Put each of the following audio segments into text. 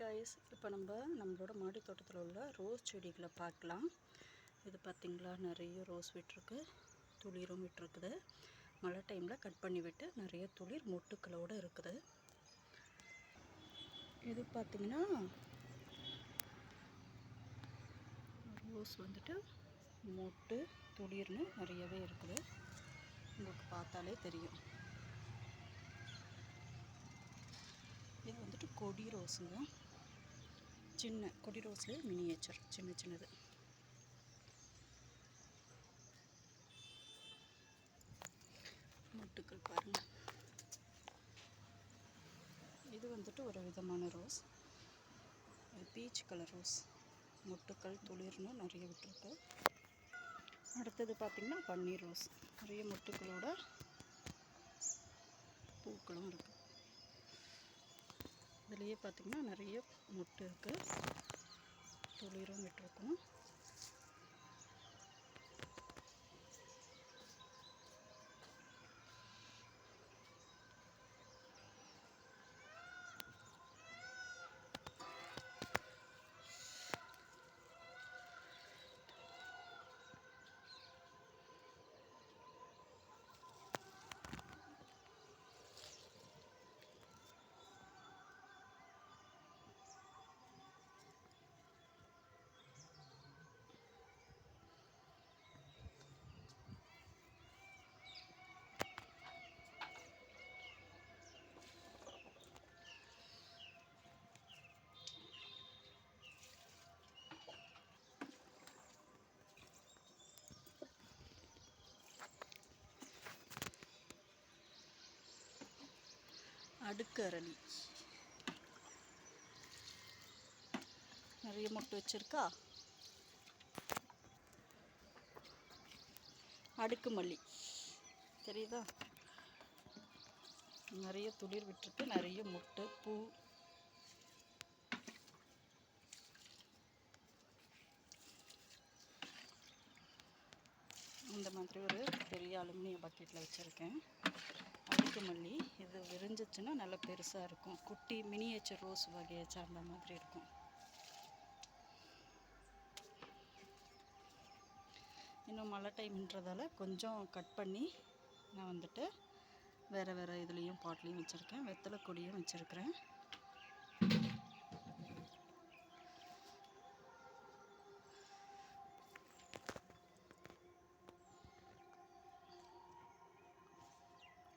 Guys இப்போ நம்ம நம்மளோட மாடி தோட்டத்தில் உள்ள ரோஸ் செடிகளை பார்க்கலாம். இது பார்த்திங்களா நிறைய ரோஸ் விட்டுருக்கு. துளிரும் விட்டுருக்குது. மழை டைமில் கட் பண்ணி விட்டு நிறைய துளிர் மொட்டுக்களோடு இருக்குது. இது பார்த்திங்கன்னா ரோஸ் வந்துட்டு மொட்டு துளிர்னு நிறையவே இருக்குது. உங்களுக்கு பார்த்தாலே தெரியும். இது வந்துட்டு கொடி ரோஸுங்க சின்ன கொடி ரோஸில் மினியேச்சர் சின்ன சின்னது. மொட்டுக்கள் பாருங்கள் இது வந்துட்டு ஒரு விதமான ரோஸ். Peach colour rose. மொட்டுக்கள் துளிர்னு நிறைய விட்டுருக்கு. அடுத்தது பார்த்திங்கன்னா பன்னீர் ரோஸ். நிறைய மொட்டுக்களோட பூக்களும் இருக்குது இதுலேயே பார்த்திங்கன்னா நிறைய மொட்டு இருக்குது. துளிரும் விட்டுருக்கோம் அடுக்கு அரளி நிறைய மொட்டு வச்சுருக்கா? அடுக்கு மல்லி தெரியுதா? நிறைய துளிர் விட்டுருக்கு. நிறைய மொட்டு பூ. இந்த மாதிரி ஒரு பெரிய அலுமினிய பக்கெட்டில் வச்சுருக்கேன். அடுக்கு மல்லி இது விரிஞ்சிச்சுன்னா நல்லா பெருசாக இருக்கும். குட்டி மினியேச்சர் ரோஸ் வகையை சார்ந்த மாதிரி இருக்கும். இன்னும் மழை டைம்ன்றதால கொஞ்சம் கட் பண்ணி நான் வந்துட்டு வேறு வேறு இதுலேயும் பாட்லேயும் வச்சுருக்கேன். வெத்தலை கொடியும் வச்சுருக்கிறேன்.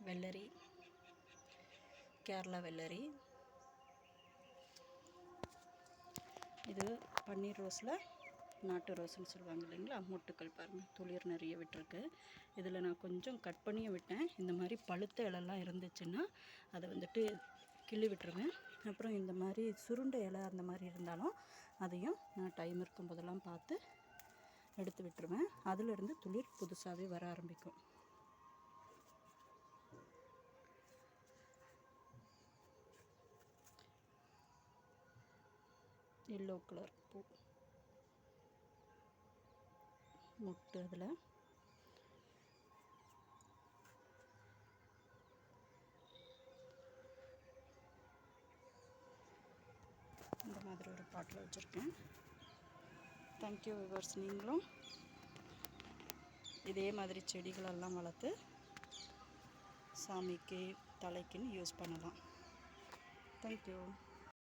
வெள்ளரி கேரளா வெள்ளரி இது பன்னீர் ரோஸில் நாட்டு ரோஸ்னு சொல்லுவாங்க இல்லைங்களா மொட்டுக்கள் பாருங்கள் துளிர் நிறைய விட்டுருக்கு இதில் நான் கொஞ்சம் கட் பண்ணியும் விட்டேன் இந்த மாதிரி பழுத்த இலெல்லாம் இருந்துச்சுன்னா அதை வந்துட்டு கிள்ளி விட்டுருவேன் அப்புறம் இந்த மாதிரி சுருண்ட இலை அந்த மாதிரி இருந்தாலும் அதையும் நான் டைம் இருக்கும் போதெல்லாம் பார்த்து எடுத்து விட்டுருவேன். அதிலிருந்து துளிர் புதுசாகவே வர ஆரம்பிக்கும். எல்லோ கலர் பூ. முட்டு அதில். இந்த மாதிரி ஒரு பாட்டில் வச்சுருக்கேன். தேங்க்யூ விவர்ஸ் நீங்களும் இதே மாதிரி செடிகளெல்லாம் வளர்த்து சாமிக்கு தலைக்குன்னு யூஸ் பண்ணலாம். தேங்க்யூ